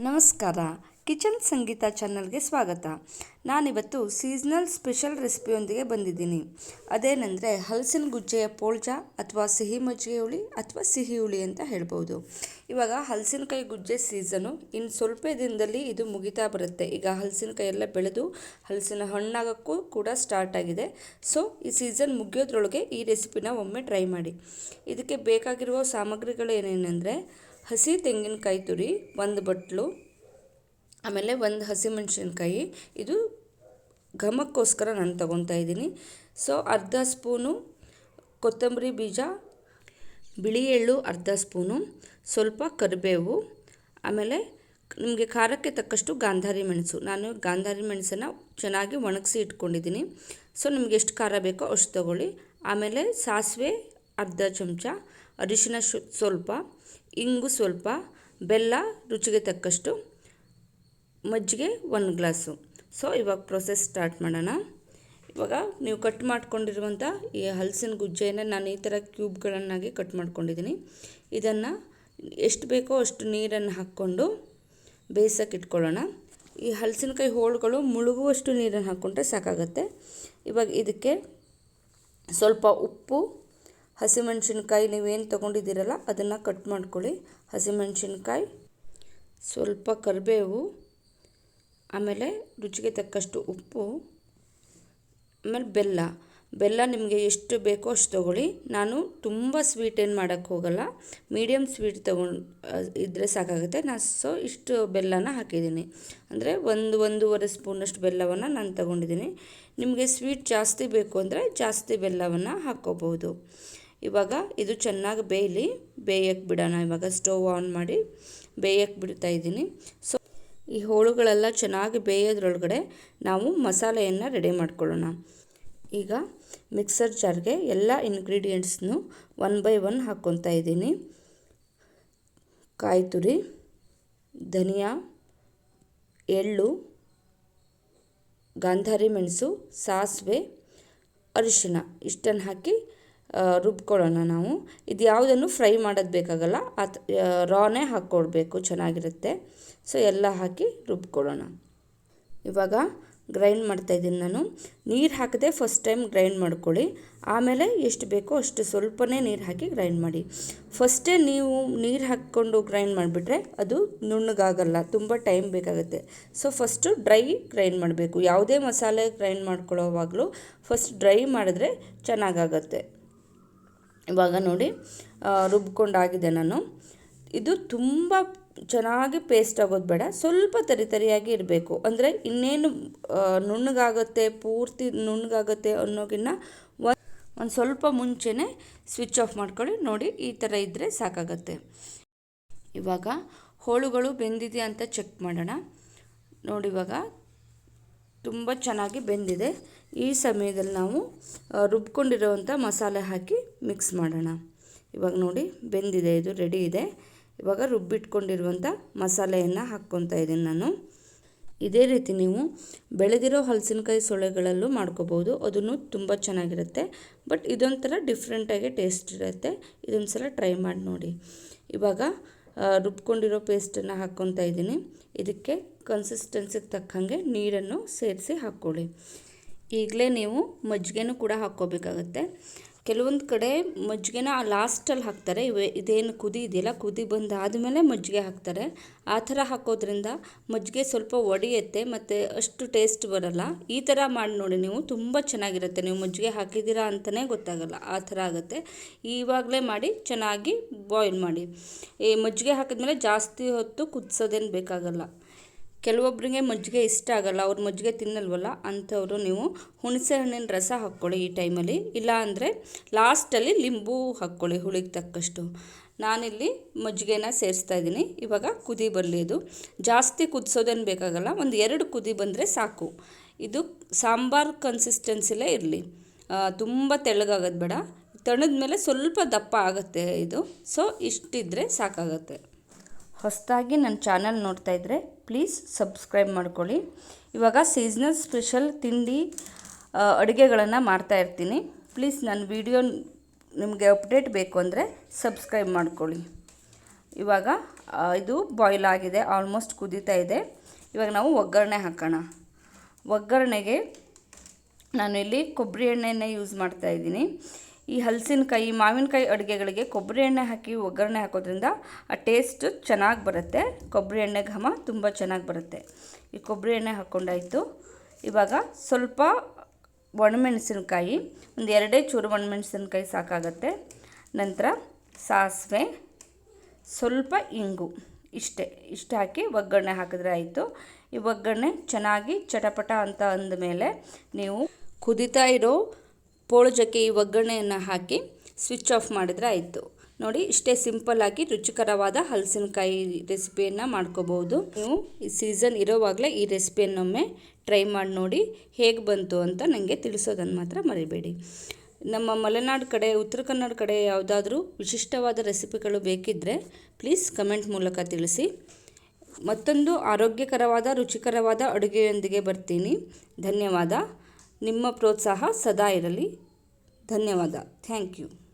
ನಮಸ್ಕಾರ. ಕಿಚನ್ ಸಂಗೀತ ಚಾನಲ್ಗೆ ಸ್ವಾಗತ. ನಾನಿವತ್ತು ಸೀಸ್ನಲ್ ಸ್ಪೆಷಲ್ ರೆಸಿಪಿಯೊಂದಿಗೆ ಬಂದಿದ್ದೀನಿ. ಅದೇನೆಂದರೆ ಹಲಸಿನ ಗುಜ್ಜೆಯ ಪೋಳ್ಜ ಅಥವಾ ಸಿಹಿ ಮಜ್ಜಿಗೆ ಹುಳಿ ಅಥವಾ ಸಿಹಿ ಹುಳಿ ಅಂತ ಹೇಳ್ಬೋದು. ಇವಾಗ ಹಲಸಿನಕಾಯಿ ಗುಜ್ಜೆ ಸೀಸನು. ಇನ್ನು ಸ್ವಲ್ಪ ದಿನದಲ್ಲಿ ಇದು ಮುಗಿತಾ ಬರುತ್ತೆ. ಈಗ ಹಲಸಿನಕಾಯಿ ಎಲ್ಲ ಬೆಳೆದು ಹಲಸಿನ ಹಣ್ಣಾಗೋಕ್ಕೂ ಕೂಡ ಸ್ಟಾರ್ಟ್ ಆಗಿದೆ. ಸೊ, ಈ ಸೀಸನ್ ಮುಗಿಯೋದ್ರೊಳಗೆ ಈ ರೆಸಿಪಿನ ಒಮ್ಮೆ ಟ್ರೈ ಮಾಡಿ. ಇದಕ್ಕೆ ಬೇಕಾಗಿರುವ ಸಾಮಗ್ರಿಗಳು ಏನೇನೆಂದರೆ ಹಸಿ ತೆಂಗಿನಕಾಯಿ ತುರಿ, ಒಂದು ಬಟ್ಲು, ಆಮೇಲೆ ಒಂದು ಹಸಿಮೆಣಸಿನ್ಕಾಯಿ ಇದು ಘಮಕ್ಕೋಸ್ಕರ ನಾನು ತೊಗೊತಾ ಇದ್ದೀನಿ. ಸೊ ಅರ್ಧ ಸ್ಪೂನು ಕೊತ್ತಂಬರಿ ಬೀಜ, ಬಿಳಿ ಎಳ್ಳು ಅರ್ಧ ಸ್ಪೂನು, ಸ್ವಲ್ಪ ಕರಿಬೇವು, ಆಮೇಲೆ ನಿಮಗೆ ಖಾರಕ್ಕೆ ತಕ್ಕಷ್ಟು ಗಾಂಧಾರಿ ಮೆಣಸು. ನಾನು ಗಾಂಧಾರಿ ಮೆಣಸನ್ನು ಚೆನ್ನಾಗಿ ಒಣಗಿಸಿ ಇಟ್ಕೊಂಡಿದ್ದೀನಿ. ಸೊ ನಿಮಗೆ ಎಷ್ಟು ಖಾರ ಬೇಕೋ ಅಷ್ಟು ತಗೊಳ್ಳಿ. ಆಮೇಲೆ ಸಾಸಿವೆ ಅರ್ಧ ಚಮಚ ಅರಿಶಿನ ಶು, ಸ್ವಲ್ಪ ಇಂಗು ಸ್ವಲ್ಪ, ಬೆಲ್ಲ ರುಚಿಗೆ ತಕ್ಕಷ್ಟು, ಮಜ್ಜಿಗೆ ಒಂದು ಗ್ಲಾಸು. ಸೊ ಇವಾಗ ಪ್ರೊಸೆಸ್ ಸ್ಟಾರ್ಟ್ ಮಾಡೋಣ. ಇವಾಗ ನೀವು ಕಟ್ ಮಾಡ್ಕೊಂಡಿರುವಂಥ ಈ ಹಲಸಿನ ಗುಜ್ಜೆಯನ್ನು ನಾನು ಈ ಥರ ಕ್ಯೂಬ್ಗಳನ್ನಾಗಿ ಕಟ್ ಮಾಡ್ಕೊಂಡಿದ್ದೀನಿ. ಇದನ್ನು ಎಷ್ಟು ಬೇಕೋ ಅಷ್ಟು ನೀರನ್ನು ಹಾಕ್ಕೊಂಡು ಬೇಯಿಸೋಕೆ ಇಟ್ಕೊಳ್ಳೋಣ. ಈ ಹಲಸಿನಕಾಯಿ ಹೋಳುಗಳು ಮುಳುಗುವಷ್ಟು ನೀರನ್ನು ಹಾಕ್ಕೊಂಡ್ರೆ ಸಾಕಾಗತ್ತೆ. ಇವಾಗ ಇದಕ್ಕೆ ಸ್ವಲ್ಪ ಉಪ್ಪು ಹಸಿಮೆಣ್ಸಿನ್ಕಾಯಿ ನೀವೇನು ತೊಗೊಂಡಿದ್ದೀರಲ್ಲ ಅದನ್ನು ಕಟ್ ಮಾಡ್ಕೊಳ್ಳಿ. ಹಸಿಮೆಣ್ಸಿನ್ಕಾಯಿ, ಸ್ವಲ್ಪ ಕರಿಬೇವು, ಆಮೇಲೆ ರುಚಿಗೆ ತಕ್ಕಷ್ಟು ಉಪ್ಪು, ಆಮೇಲೆ ಬೆಲ್ಲ. ಬೆಲ್ಲ ನಿಮಗೆ ಎಷ್ಟು ಬೇಕೋ ಅಷ್ಟು ತೊಗೊಳ್ಳಿ. ನಾನು ತುಂಬ ಸ್ವೀಟ್ ಏನು ಮಾಡೋಕ್ಕೆ ಹೋಗಲ್ಲ. ಮೀಡಿಯಮ್ ಸ್ವೀಟ್ ತೊಗೊಂಡು ಇದ್ದರೆ ಸಾಕಾಗುತ್ತೆ. ನಾನು ಸೊ ಇಷ್ಟು ಬೆಲ್ಲನ ಹಾಕಿದ್ದೀನಿ. ಅಂದರೆ ಒಂದು, ಒಂದೂವರೆ ಸ್ಪೂನಷ್ಟು ಬೆಲ್ಲವನ್ನು ನಾನು ತೊಗೊಂಡಿದ್ದೀನಿ. ನಿಮಗೆ ಸ್ವೀಟ್ ಜಾಸ್ತಿ ಬೇಕು ಅಂದರೆ ಜಾಸ್ತಿ ಬೆಲ್ಲವನ್ನು ಹಾಕ್ಕೋಬೋದು ಇವಾಗ ಇದು ಚೆನ್ನಾಗಿ ಬೇಯಲಿ ಬೇಯಕ್ಕೆ ಬಿಡೋಣ. ಇವಾಗ ಸ್ಟವ್ ಆನ್ ಮಾಡಿ ಬೇಯಕ್ಕೆ ಬಿಡ್ತಾ ಇದ್ದೀನಿ. ಸೊ ಈ ಹೋಳುಗಳೆಲ್ಲ ಚೆನ್ನಾಗಿ ಬೇಯೋದ್ರೊಳಗಡೆ ನಾವು ಮಸಾಲೆಯನ್ನು ರೆಡಿ ಮಾಡ್ಕೊಳ್ಳೋಣ. ಈಗ ಮಿಕ್ಸರ್ ಜಾರ್ಗೆ ಎಲ್ಲ ಇಂಗ್ರೀಡಿಯೆಂಟ್ಸ್ನು ಒನ್ ಬೈ ಒನ್ ಹಾಕ್ಕೊತಾ ಇದ್ದೀನಿ. ಕಾಯಿ ತುರಿ, ಧನಿಯಾ, ಎಳ್ಳು, ಗಾಂಧಾರಿ ಮೆಣಸು, ಸಾಸಿವೆ ಅರಿಶಿನ ಇಷ್ಟನ್ನು ಹಾಕಿ ರುಬ್ಕೊಳ್ಳೋಣ ನಾವು. ಇದು ಯಾವುದನ್ನು ಫ್ರೈ ಮಾಡೋದು ಬೇಕಾಗಲ್ಲ, ಅತ್ ರಾನೇ ಹಾಕ್ಕೊಡ್ಬೇಕು, ಚೆನ್ನಾಗಿರುತ್ತೆ. ಸೊ ಎಲ್ಲ ಹಾಕಿ ರುಬ್ಕೊಳ್ಳೋಣ. ಇವಾಗ ಗ್ರೈಂಡ್ ಮಾಡ್ತಾಯಿದ್ದೀನಿ ನಾನು. ನೀರು ಹಾಕದೆ ಫಸ್ಟ್ ಟೈಮ್ ಗ್ರೈಂಡ್ ಮಾಡ್ಕೊಳ್ಳಿ. ಆಮೇಲೆ ಎಷ್ಟು ಬೇಕೋ ಅಷ್ಟು ಸ್ವಲ್ಪನೇ ನೀರು ಹಾಕಿ ಗ್ರೈಂಡ್ ಮಾಡಿ. ಫಸ್ಟೇ ನೀವು ನೀರು ಹಾಕ್ಕೊಂಡು ಗ್ರೈಂಡ್ ಮಾಡಿಬಿಟ್ರೆ ಅದು ನುಣ್ಣಗಾಗಲ್ಲ, ತುಂಬ ಟೈಮ್ ಬೇಕಾಗುತ್ತೆ. ಸೊ ಫಸ್ಟು ಡ್ರೈ ಗ್ರೈಂಡ್ ಮಾಡಬೇಕು. ಯಾವುದೇ ಮಸಾಲೆ ಗ್ರೈಂಡ್ ಮಾಡ್ಕೊಳ್ಳೋವಾಗಲೂ ಫಸ್ಟ್ ಡ್ರೈ ಮಾಡಿದ್ರೆ ಚೆನ್ನಾಗಾಗತ್ತೆ. ಇವಾಗ ನೋಡಿ ರುಬ್ಕೊಂಡಾಗಿದೆ ನಾನು. ಇದು ತುಂಬ ಚೆನ್ನಾಗಿ ಪೇಸ್ಟ್ ಆಗೋದು ಬೇಡ, ಸ್ವಲ್ಪ ತರಿ ತರಿಯಾಗಿ ಇರಬೇಕು ಅಂದರೆ ಇನ್ನೇನು ನುಣ್ಣಗಾಗುತ್ತೆ, ಪೂರ್ತಿ ನುಣ್ಣಗಾಗುತ್ತೆ ಅನ್ನೋಗಿನ್ನ ಒಂದು ಸ್ವಲ್ಪ ಮುಂಚೆನೇ ಸ್ವಿಚ್ ಆಫ್ ಮಾಡ್ಕೊಳ್ಳಿ, ನೋಡಿ ಈ ಥರ ಇದ್ದರೆ ಸಾಕಾಗತ್ತೆ. ಇವಾಗ ಹೋಳುಗಳು ಬೆಂದಿದೆ ಅಂತ ಚೆಕ್ ಮಾಡೋಣ. ನೋಡಿ ಇವಾಗ ತುಂಬ ಚೆನ್ನಾಗಿ ಬೆಂದಿದೆ. ಈ ಸಮಯದಲ್ಲಿ ನಾವು ರುಬ್ಕೊಂಡಿರೋವಂಥ ಮಸಾಲೆ ಹಾಕಿ ಮಿಕ್ಸ್ ಮಾಡೋಣ. ಇವಾಗ ನೋಡಿ, ಬೆಂದಿದೆ ಇದು ರೆಡಿ ಇದೆ. ಇವಾಗ ರುಬ್ಬಿಟ್ಕೊಂಡಿರುವಂಥ ಮಸಾಲೆಯನ್ನು ಹಾಕ್ಕೊತಾ ಇದ್ದೀನಿ ನಾನು. ಇದೇ ರೀತಿ ನೀವು ಬೆಳೆದಿರೋ ಹಲಸಿನಕಾಯಿ ಸೊಳ್ಳೆಗಳಲ್ಲೂ ಮಾಡ್ಕೋಬೋದು. ಅದನ್ನು ತುಂಬ ಚೆನ್ನಾಗಿರುತ್ತೆ. ಬಟ್ ಇದೊಂಥರ ಡಿಫ್ರೆಂಟಾಗಿ ಟೇಸ್ಟ್ ಇರುತ್ತೆ. ಇದೊಂದು ಸಲ ಟ್ರೈ ಮಾಡಿ ನೋಡಿ. ಇವಾಗ ರುಬ್ಕೊಂಡಿರೋ ಪೇಸ್ಟನ್ನು ಹಾಕ್ಕೊತಾ ಇದ್ದೀನಿ. ಇದಕ್ಕೆ ಕನ್ಸಿಸ್ಟೆನ್ಸಿಗೆ ತಕ್ಕಂಗೆ ನೀರನ್ನು ಸೇರಿಸಿ ಹಾಕ್ಕೊಳ್ಳಿ. ಈಗಲೇ ನೀವು ಮಜ್ಜಿಗೆನೂ ಕೂಡ ಹಾಕ್ಕೋಬೇಕಾಗತ್ತೆ. ಕೆಲವೊಂದು ಕಡೆ ಮಜ್ಜಿಗೆನ ಲಾಸ್ಟಲ್ಲಿ ಹಾಕ್ತಾರೆ. ಇವೆ ಇದೇನು ಕುದಿ ಇದೆಯಲ್ಲ, ಕುದಿ ಬಂದಾದಮೇಲೆ ಮಜ್ಜಿಗೆ ಹಾಕ್ತಾರೆ. ಆ ಥರ ಹಾಕೋದ್ರಿಂದ ಮಜ್ಜಿಗೆ ಸ್ವಲ್ಪ ಒಡೆಯುತ್ತೆ, ಮತ್ತು ಅಷ್ಟು ಟೇಸ್ಟ್ ಬರಲ್ಲ. ಈ ಥರ ಮಾಡಿ ನೋಡಿ, ನೀವು ತುಂಬ ಚೆನ್ನಾಗಿರುತ್ತೆ. ನೀವು ಮಜ್ಜಿಗೆ ಹಾಕಿದ್ದೀರಾ ಅಂತಲೇ ಗೊತ್ತಾಗಲ್ಲ, ಆ ಥರ ಆಗುತ್ತೆ. ಇವಾಗಲೇ ಮಾಡಿ, ಚೆನ್ನಾಗಿ ಬಾಯ್ಲ್ ಮಾಡಿ. ಈ ಮಜ್ಜಿಗೆ ಹಾಕಿದ್ಮೇಲೆ ಜಾಸ್ತಿ ಹೊತ್ತು ಕುದಿಸೋದೇನು ಬೇಕಾಗಲ್ಲ. ಕೆಲವೊಬ್ಬರಿಗೆ ಮಜ್ಜಿಗೆ ಇಷ್ಟ ಆಗಲ್ಲ, ಅವ್ರು ಮಜ್ಜಿಗೆ ತಿನ್ನಲ್ವಲ್ಲ, ಅಂಥವರು ನೀವು ಹುಣಸೆ ಹಣ್ಣಿನ ರಸ ಹಾಕ್ಕೊಳ್ಳಿ ಈ ಟೈಮಲ್ಲಿ. ಇಲ್ಲ ಅಂದರೆ ಲಾಸ್ಟಲ್ಲಿ ಲಿಂಬು ಹಾಕ್ಕೊಳ್ಳಿ ಹುಳಿಗೆ ತಕ್ಕಷ್ಟು. ನಾನಿಲ್ಲಿ ಮಜ್ಜಿಗೆನ ಸೇರಿಸ್ತಾ ಇದ್ದೀನಿ. ಇವಾಗ ಕುದಿ ಬರಲಿ ಇದು. ಜಾಸ್ತಿ ಕುದಿಸೋದೇನು ಬೇಕಾಗಲ್ಲ, ಒಂದು ಎರಡು ಕುದಿ ಬಂದರೆ ಸಾಕು. ಇದು ಸಾಂಬಾರು ಕನ್ಸಿಸ್ಟೆನ್ಸಿಲೇ ಇರಲಿ. ತುಂಬ ತೆಳ್ಳಗಾಗೋದು ಬೇಡ. ತಣದ ಮೇಲೆ ಸ್ವಲ್ಪ ದಪ್ಪ ಆಗುತ್ತೆ ಇದು. ಸೊ ಇಷ್ಟಿದ್ರೆ ಸಾಕಾಗತ್ತೆ. ಹೊಸದಾಗಿ ನನ್ನ ಚಾನಲ್ ನೋಡ್ತಾ ಇದ್ದರೆ ಪ್ಲೀಸ್ ಸಬ್ಸ್ಕ್ರೈಬ್ ಮಾಡ್ಕೊಳ್ಳಿ. ಇವಾಗ ಸೀಸ್ನಲ್ ಸ್ಪೆಷಲ್ ತಿಂಡಿ ಅಡುಗೆಗಳನ್ನು ಮಾಡ್ತಾ ಇರ್ತೀನಿ. ಪ್ಲೀಸ್ ನನ್ನ ವಿಡಿಯೋ ನಿಮಗೆ ಅಪ್ಡೇಟ್ ಬೇಕು ಅಂದರೆ ಸಬ್ಸ್ಕ್ರೈಬ್ ಮಾಡ್ಕೊಳ್ಳಿ. ಇವಾಗ ಇದು ಬಾಯ್ಲ್ ಆಗಿದೆ ಆಲ್ಮೋಸ್ಟ್ ಕುದೀತಾ ಇದೆ. ಇವಾಗ ನಾವು ಒಗ್ಗರಣೆ ಹಾಕೋಣ. ಒಗ್ಗರಣೆಗೆ ನಾನು ಇಲ್ಲಿ ಕೊಬ್ಬರಿ ಎಣ್ಣೆಯನ್ನೇ ಯೂಸ್ ಮಾಡ್ತಾ ಇದ್ದೀನಿ. ಈ ಹಲಸಿನಕಾಯಿ, ಮಾವಿನಕಾಯಿ ಅಡುಗೆಗಳಿಗೆ ಕೊಬ್ಬರಿ ಎಣ್ಣೆ ಹಾಕಿ ಒಗ್ಗರಣೆ ಹಾಕೋದ್ರಿಂದ ಆ ಟೇಸ್ಟು ಚೆನ್ನಾಗಿ ಬರುತ್ತೆ. ಕೊಬ್ಬರಿ ಎಣ್ಣೆ ಘಮ ತುಂಬ ಚೆನ್ನಾಗಿ ಬರುತ್ತೆ. ಈ ಕೊಬ್ಬರಿ ಎಣ್ಣೆ ಹಾಕ್ಕೊಂಡಾಯಿತು ಇವಾಗ ಸ್ವಲ್ಪ ಒಣಮೆಣಸಿನಕಾಯಿ, ಒಂದು ಎರಡೇ ಚೂರು ಒಣಮೆಣಸಿನಕಾಯಿ ಸಾಕಾಗತ್ತೆ. ನಂತರ ಸಾಸಿವೆ, ಸ್ವಲ್ಪ ಇಂಗು ಇಷ್ಟೇ. ಇಷ್ಟು ಹಾಕಿ ಒಗ್ಗರಣೆ ಹಾಕಿದ್ರೆ ಆಯಿತು. ಈ ಒಗ್ಗರಣೆ ಚೆನ್ನಾಗಿ ಚಟಪಟ ಅಂತ ಅಂದಮೇಲೆ ನೀವು ಕುದಿತಾ ಇರೋ ಪೋಳ್ಜಕ್ಕೆ ಈ ಒಗ್ಗರಣೆಯನ್ನು ಹಾಕಿ ಸ್ವಿಚ್ ಆಫ್ ಮಾಡಿದರೆ ಆಯಿತು. ನೋಡಿ, ಇಷ್ಟೇ ಸಿಂಪಲ್ಲಾಗಿ ರುಚಿಕರವಾದ ಹಲಸಿನಕಾಯಿ ರೆಸಿಪಿಯನ್ನು ಮಾಡ್ಕೋಬೋದು. ನೀವು ಈ ಸೀಸನ್ ಇರೋವಾಗಲೇ ಈ ರೆಸಿಪಿಯನ್ನೊಮ್ಮೆ ಟ್ರೈ ಮಾಡಿ ನೋಡಿ ಹೇಗೆ ಬಂತು ಅಂತ ನನಗೆ ತಿಳಿಸೋದನ್ನು ಮಾತ್ರ ಮರಿಬೇಡಿ. ನಮ್ಮ ಮಲೆನಾಡು ಕಡೆ, ಉತ್ತರ ಕನ್ನಡ ಕಡೆ ಯಾವುದಾದ್ರೂ ವಿಶಿಷ್ಟವಾದ ರೆಸಿಪಿಗಳು ಬೇಕಿದ್ದರೆ ಪ್ಲೀಸ್ ಕಮೆಂಟ್ ಮೂಲಕ ತಿಳಿಸಿ. ಮತ್ತೊಂದು ಆರೋಗ್ಯಕರವಾದ, ರುಚಿಕರವಾದ ಅಡುಗೆಯೊಂದಿಗೆ ಬರ್ತೀನಿ. ಧನ್ಯವಾದ. ನಿಮ್ಮ ಪ್ರೋತ್ಸಾಹ ಸದಾ ಇರಲಿ. ಧನ್ಯವಾದ. Thank you.